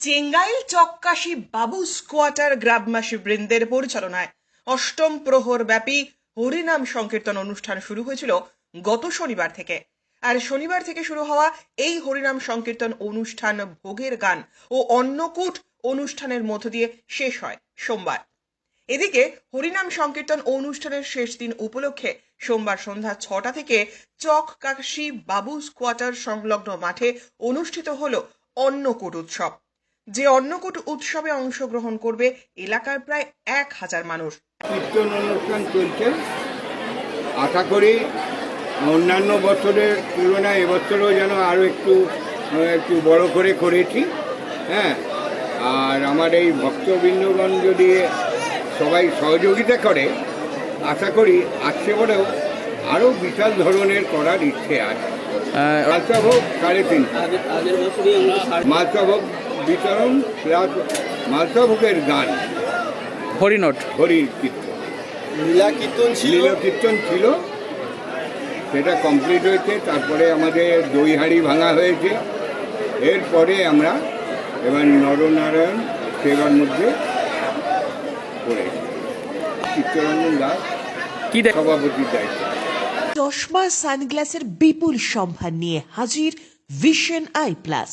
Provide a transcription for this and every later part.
চেঙ্গাইল চক্কাশি বাবু স্কোয়াটার গ্রামবাসী বৃন্দের পরিচালনায় অষ্টম প্রহর ব্যাপী হরিনাম সংকীর্তন অনুষ্ঠান শুরু হয়েছিল গত শনিবার থেকে। আর শনিবার থেকে শুরু হওয়া এই হরিনাম সংকীর্তন অনুষ্ঠান ভোগের গান ও অন্নকূট অনুষ্ঠানের মধ্য দিয়ে শেষ হয় সোমবার। এদিকে হরিনাম সংকীর্তন অনুষ্ঠানের শেষ দিন উপলক্ষে সোমবার সন্ধ্যা ছটা থেকে চক কাশি বাবুস কোয়ার্টার সংলগ্ন মাঠে অনুষ্ঠিত হল অন্নকূট উৎসব। যে অন্নকূট উৎসবে অংশগ্রহণ করবে এলাকার প্রায় এক হাজার মানুষ। কীর্তন অনুষ্ঠান চলছে। আশা করি অন্যান্য বছরের তুলনায় এবছরও যেন আরও একটু একটু বড় করে করেছি। হ্যাঁ আর আমার এই ভক্তবৃন্দগণ যদি সবাই সহযোগিতা করে আশা করি আসছে পরেও আরও বিশাল ধরনের করার ইচ্ছে আছে। মালসা ভোগ সাড়ে তিন মালসা ভোগ বিতরণ প্লাস মালসাভোগের গান। হরিণট। হরি কীর্তন। লীলা কীর্তন ছিল? লীলা কীর্তন ছিল। সেটা কমপ্লিট হয়েছে তারপরে আমাদের দই হাঁড়ি ভাঙা হয়েছে। এরপরে আমরা এবার নরনারায়ণ সেবার মধ্যে পড়েছি চিত্তরঞ্জন দাস কি দেখ সভাপতির দায়িত্ব। চশমা সানগ্লাসের বিপুল সম্ভার নিয়ে হাজির vision eye plus.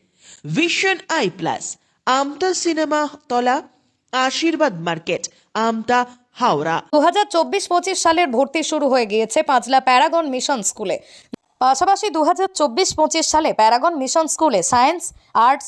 Vision eye plus Amta cinema তলা আশীর্বাদ মার্কেট আমতা হাওড়া দু হাজার চব্বিশ পঁচিশ সালের ভর্তি শুরু হয়ে গিয়েছে পাঁচলা প্যারাগন মিশন স্কুলে। পাশাপাশি দু হাজার চব্বিশ পঁচিশ সালে প্যারাগন মিশন স্কুলে সায়েন্স, আর্টস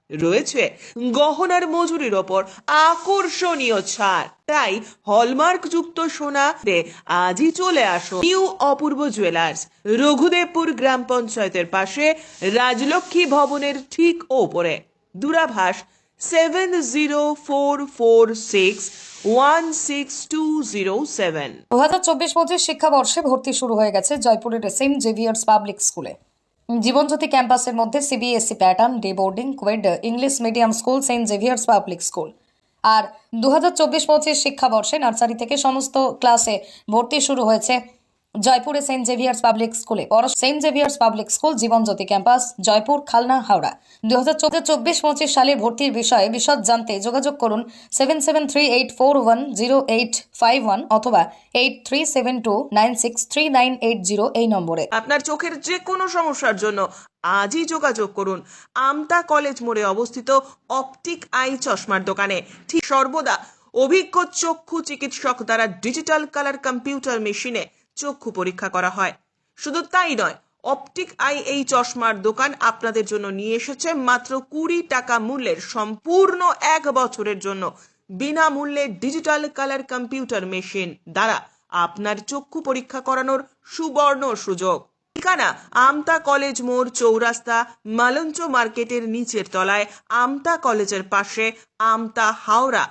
রয়েছে গহনার মজুরির ওপর আকর্ষণীয় ছাড়। তাই হলমার্ক যুক্ত সোনাতে আজই চলে আসো নিউ অপূর্ব জুয়েলার্স, রঘুদেবপুর গ্রাম পঞ্চায়েতের পাশে রাজলক্ষ্মী ভবনের ঠিক ওপরে। দূরাভাষ seven zero four four six one six two zero seven. দু হাজার চব্বিশ পঁচিশ শিক্ষাবর্ষে ভর্তি শুরু হয়ে গেছে জয়পুরের সেন্ট জেভিয়ার্স পাবলিক স্কুলে। জীবনজ্যোতি ক্যাম্পাসের মধ্যে CBSE pattern day boarding co-ed English medium school Saint Xavier's Public School আর দু হাজার চব্বিশ পঁচিশ শিক্ষাবর্ষে নার্সারি থেকে সমস্ত ক্লাসে ভর্তি শুরু হয়েছে। জয়পুরে সেন্ট জেভিয়ার্স পাবলিক স্কুলে Saint Xavier's Public School Jibanjyoti campus, Jaipur, Khalna, Howrah. দু হাজার চব্বিশ, পঁচিশ সালের ভর্তির বিষয়ে বিশদ জানতে যোগাযোগ করুন seven seven three eight four one zero eight five one অথবা eight three seven two nine six three nine eight zero এই নম্বরে। আপনার চোখের যে কোনো সমস্যার জন্য আজই যোগাযোগ করুন আমতা কলেজ মোড়ে অবস্থিত অপটিক আই চশমার দোকানে। ঠিক সর্বদা অভিজ্ঞ চক্ষু চিকিৎসক দ্বারা ডিজিটাল কালার কম্পিউটার মেশিনে চক্ষু পরীক্ষা করা হয়। শুধু তাই নয়, অপটিক আই এই চশমার দোকান আপনাদের জন্য নিয়ে এসেছে মাত্র কুড়ি টাকা মূল্যের সম্পূর্ণ এক বছরের জন্য। বিনামূল্যে ডিজিটাল কালার কম্পিউটার মেশিন দ্বারা আপনার চক্ষু পরীক্ষা করানোর সুবর্ণ সুযোগ। ঠিকানা আমতা কলেজ মোড় চৌরাস্তা, মালঞ্চ মার্কেটের নিচের তলায় আমতা কলেজের পাশে আমতা হাওড়া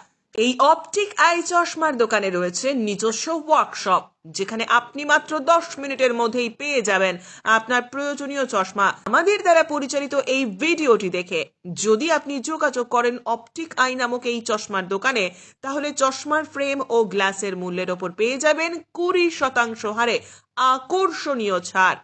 এই অপটিক আই চশমার দোকানে রয়েছে নিজস্ব ওয়ার্কশপ যেখানে আপনি মাত্র দশ মিনিটের মধ্যেই পেয়ে যাবেন আপনার প্রয়োজনীয় চশমা। আমাদের দ্বারা পরিচালিত এই ভিডিওটি দেখে যদি আপনি যোগাযোগ করেন অপটিক আই নামক এই চশমার দোকানে, তাহলে চশমার ফ্রেম ও গ্লাসের মূল্যের ওপর পেয়ে যাবেন কুড়ি শতাংশ হারে আকর্ষণীয় ছাড়।